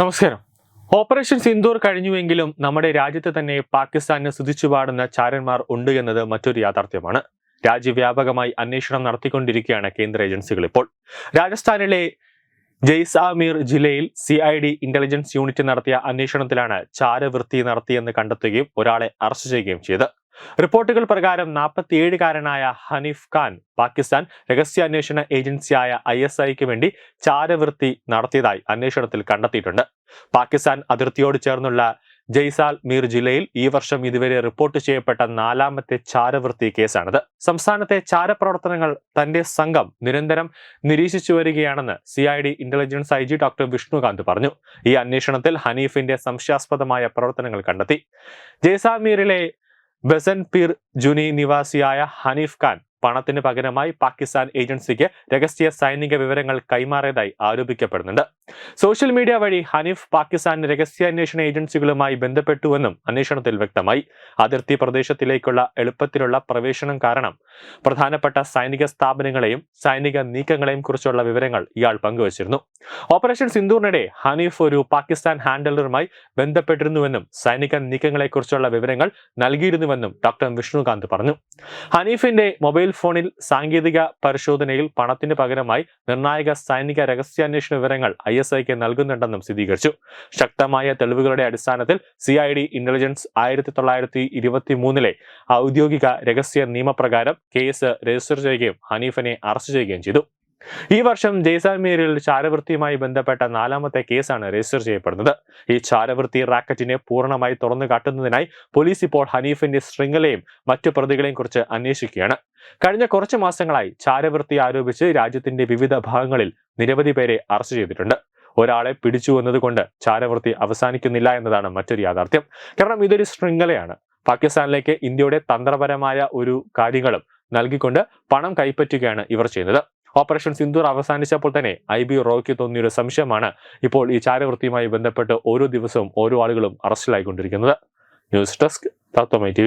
നമസ്കാരം. ഓപ്പറേഷൻ സിന്ദൂർ കഴിഞ്ഞുവെങ്കിലും നമ്മുടെ രാജ്യത്ത് തന്നെ പാകിസ്ഥാനെ സ്തുതിച്ചു പാടുന്ന ചാരന്മാർ ഉണ്ട് എന്നത് മറ്റൊരു യാഥാർത്ഥ്യമാണ്. രാജ്യവ്യാപകമായി അന്വേഷണം നടത്തിക്കൊണ്ടിരിക്കുകയാണ് കേന്ദ്ര ഏജൻസികൾ ഇപ്പോൾ. രാജസ്ഥാനിലെ ജയ്സാമീർ ജില്ലയിൽ C I D intelligence unit നടത്തിയ അന്വേഷണത്തിലാണ് ചാരവൃത്തി നടത്തിയെന്ന് കണ്ടെത്തുകയും ഒരാളെ അറസ്റ്റ് ചെയ്യുകയും ചെയ്തത്. റിപ്പോർട്ടുകൾ പ്രകാരം നാൽപ്പത്തിയേഴുകാരനായ ഹനീഫ് ഖാൻ പാകിസ്ഥാൻ രഹസ്യാന്വേഷണ ഏജൻസിയായ ഐ എസ് ഐക്ക് വേണ്ടി ചാരവൃത്തി നടത്തിയതായി അന്വേഷണത്തിൽ കണ്ടെത്തിയിട്ടുണ്ട്. പാകിസ്ഥാൻ അതിർത്തിയോട് ചേർന്നുള്ള ജയ്സാൽ മീർ ജില്ലയിൽ ഈ വർഷം ഇതുവരെ റിപ്പോർട്ട് ചെയ്യപ്പെട്ട നാലാമത്തെ ചാരവൃത്തി കേസാണിത്. സംസ്ഥാനത്തെ ചാരപ്രവർത്തനങ്ങൾ തന്റെ സംഘം നിരന്തരം നിരീക്ഷിച്ചു വരികയാണെന്ന് C I D intelligence I G doctor Vishnukant പറഞ്ഞു. ഈ അന്വേഷണത്തിൽ ഹനീഫിന്റെ സംശയാസ്പദമായ പ്രവർത്തനങ്ങൾ കണ്ടെത്തി. ജയ്സാൽമീറിലെ ബസൻപീർ ജുനി നിവാസിയായ ഹനീഫ് ഖാൻ പണത്തിന് പകരമായി പാകിസ്ഥാൻ ഏജൻസിക്ക് രഹസ്യ സൈനിക വിവരങ്ങൾ കൈമാറിയതായി ആരോപിക്കപ്പെടുന്നുണ്ട്. സോഷ്യൽ മീഡിയ വഴി ഹനീഫ് പാകിസ്ഥാൻ രഹസ്യാന്വേഷണ ഏജൻസികളുമായി ബന്ധപ്പെട്ടുവെന്നും അന്വേഷണത്തിൽ വ്യക്തമായി. അതിർത്തി പ്രദേശത്തിലേക്കുള്ള എളുപ്പത്തിലുള്ള പ്രവേശനം കാരണം പ്രധാനപ്പെട്ട സൈനിക സ്ഥാപനങ്ങളെയും സൈനിക നീക്കങ്ങളെയും കുറിച്ചുള്ള വിവരങ്ങൾ ഇയാൾ പങ്കുവച്ചിരുന്നു. ഓപ്പറേഷൻ സിന്ദൂറിനിടെ ഹനീഫ് ഒരു പാകിസ്ഥാൻ ഹാൻഡലറുമായി ബന്ധപ്പെട്ടിരുന്നുവെന്നും സൈനിക നീക്കങ്ങളെക്കുറിച്ചുള്ള വിവരങ്ങൾ നൽകിയിരുന്നുവെന്നും ഡോക്ടർ വിഷ്ണുകാന്ത് പറഞ്ഞു. ഹനീഫിന്റെ മൊബൈൽ ഫോണിൽ സാങ്കേതിക പരിശോധനയിൽ പണത്തിന് പകരമായി നിർണായക സൈനിക രഹസ്യാന്വേഷണ വിവരങ്ങൾ ഐ എസ് ഐക്ക് നൽകുന്നുണ്ടെന്നും സ്ഥിരീകരിച്ചു. ശക്തമായ തെളിവുകളുടെ അടിസ്ഥാനത്തിൽ സി ഐ ഡി ഇന്റലിജൻസ് ആയിരത്തി തൊള്ളായിരത്തി ഇരുപത്തി മൂന്നിലെ ഔദ്യോഗിക രഹസ്യ നിയമപ്രകാരം കേസ് രജിസ്റ്റർ ചെയ്യുകയും ഹനീഫിനെ അറസ്റ്റ് ചെയ്യുകയും ചെയ്തു. ഈ വർഷം ജയ്സാൽമീരിൽ ചാരവൃത്തിയുമായി ബന്ധപ്പെട്ട നാലാമത്തെ കേസാണ് രജിസ്റ്റർ ചെയ്യപ്പെടുന്നത്. ഈ ചാരവൃത്തി റാക്കറ്റിനെ പൂർണമായി തുറന്നു കാട്ടുന്നതിനായി പോലീസ് ഇപ്പോൾ ഹനീഫിന്റെ ശൃംഖലയും മറ്റു പ്രതികളെയും കുറിച്ച് അന്വേഷിക്കുകയാണ്. കഴിഞ്ഞ കുറച്ച് മാസങ്ങളായി ചാരവൃത്തി ആരോപിച്ച് രാജ്യത്തിന്റെ വിവിധ ഭാഗങ്ങളിൽ നിരവധി പേരെ അറസ്റ്റ് ചെയ്തിട്ടുണ്ട്. ഒരാളെ പിടിച്ചു എന്നതുകൊണ്ട് ചാരവൃത്തി അവസാനിക്കുന്നില്ല എന്നതാണ് മറ്റൊരു യാഥാർത്ഥ്യം. കാരണം ഇതൊരു ശൃംഖലയാണ്. പാകിസ്ഥാനിലേക്ക് ഇന്ത്യയുടെ തന്ത്രപരമായ ഒരു കാര്യങ്ങളും നൽകിക്കൊണ്ട് പണം കൈപ്പറ്റുകയാണ് ഇവർ ചെയ്യുന്നത്. ഓപ്പറേഷൻ സിന്ദൂർ അവസാനിച്ചപ്പോൾ തന്നെ ഐ ബി റോയ്ക്ക് തോന്നിയൊരു സംശയമാണ് ഇപ്പോൾ ഈ ചാരവൃത്തിയുമായി ബന്ധപ്പെട്ട് ഓരോ ദിവസവും ഓരോ ആളുകളും അറസ്റ്റിലായിക്കൊണ്ടിരിക്കുന്നത്. News desk Tatwamayi T